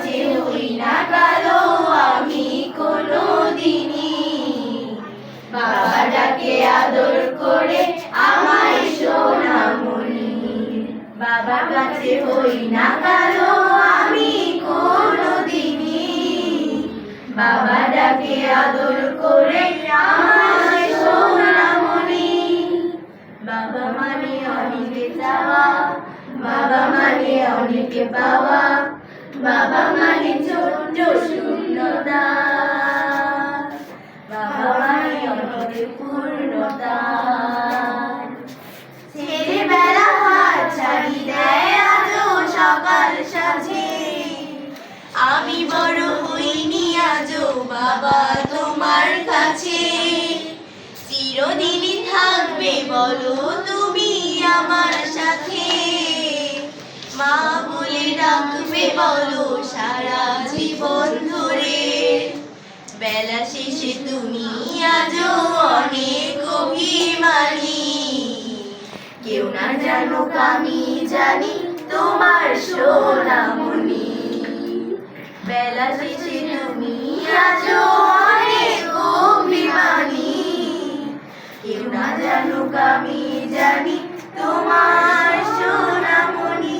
না কালো আমি কোনো দিনই বাবা ডাকে আদর করে আমায় সোনামণি। বাবার কাছে হই না কালো আমি কোনো দিনই বাবা ডাকে আদর করে আমায় সোনামণি। বাবা মানে অনেকে চাওয়া, বাবা মানে অনেকে পাওয়া। বাবা মানে ছোট্ট শূন্যতা। বাবা মানে অনেকে পূর্ণতা ছেলেবেলা হাত ছাড়ি দেয় আজও সকাল সাজে আমি বড় হইনি আজও বাবা তোমার কাছে। চিরদিনই থাকবে বলো তুমি আমার সাথে। মা বলে ডাকবে, বলো সারা জীবন ধরে। বেলা শেষে তুমি আজও অনেক অভিমানী। কেউ না জানুক আমি জানি তোমার সোনামণি। বেলা শেষে তুমি আজও অনেক অভিমানী। কেউ না জানুক আমি জানি তোমার সোনামণি।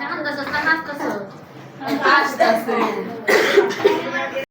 কান্দাস কান্দাস